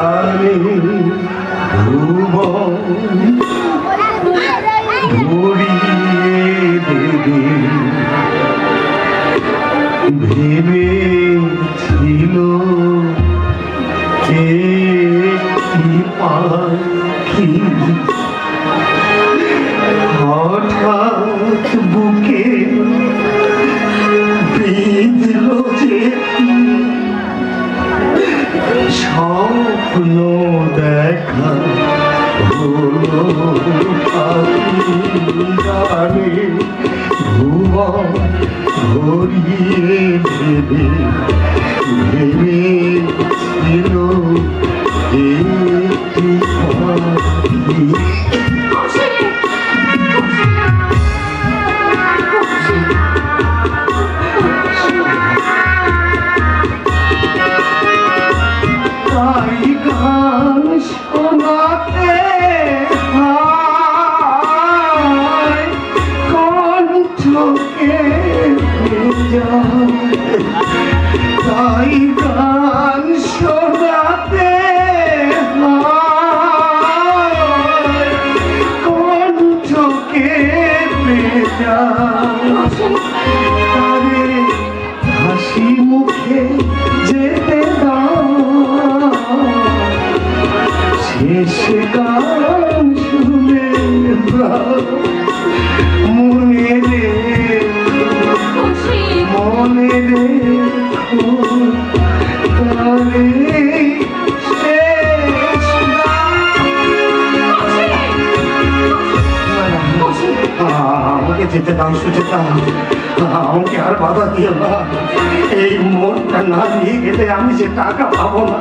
আরে ভরিয়ে দেবে। ভেবেছিল একটি পাখি। হঠাৎ বুকে বিঁধল যে স্বপ্ন দেখা হলো ভুব ঘুরিয়ে ভেবে তাই গান শোনাতে কণ্ঠকে তারে হাসি মুখে যেতে দাও। শেষ গান শুনে মনে রে আমাকে যেতে দাও সুচেতা আমাকে আর বাধা দিও না। এই মনটা না নিয়ে গেলে আমি যে টাকা পাবো না,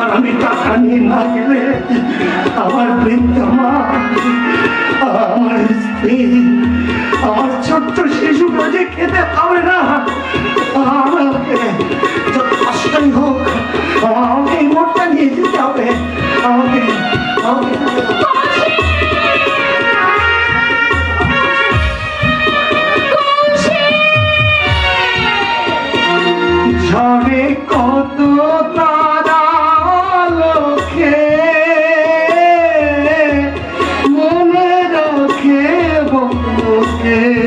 আর আমি টাকা নিয়ে না গেলে আমার বৃদ্ধ মা, আমার স্ত্রী, আমার ছোট্ট শিশুটা যে খেতে পাবে না। আমাকে যত কষ্টই হোক, আমাকে এই মনটা নিয়ে যেতে হবে। আমাকে আমাকে Yeah.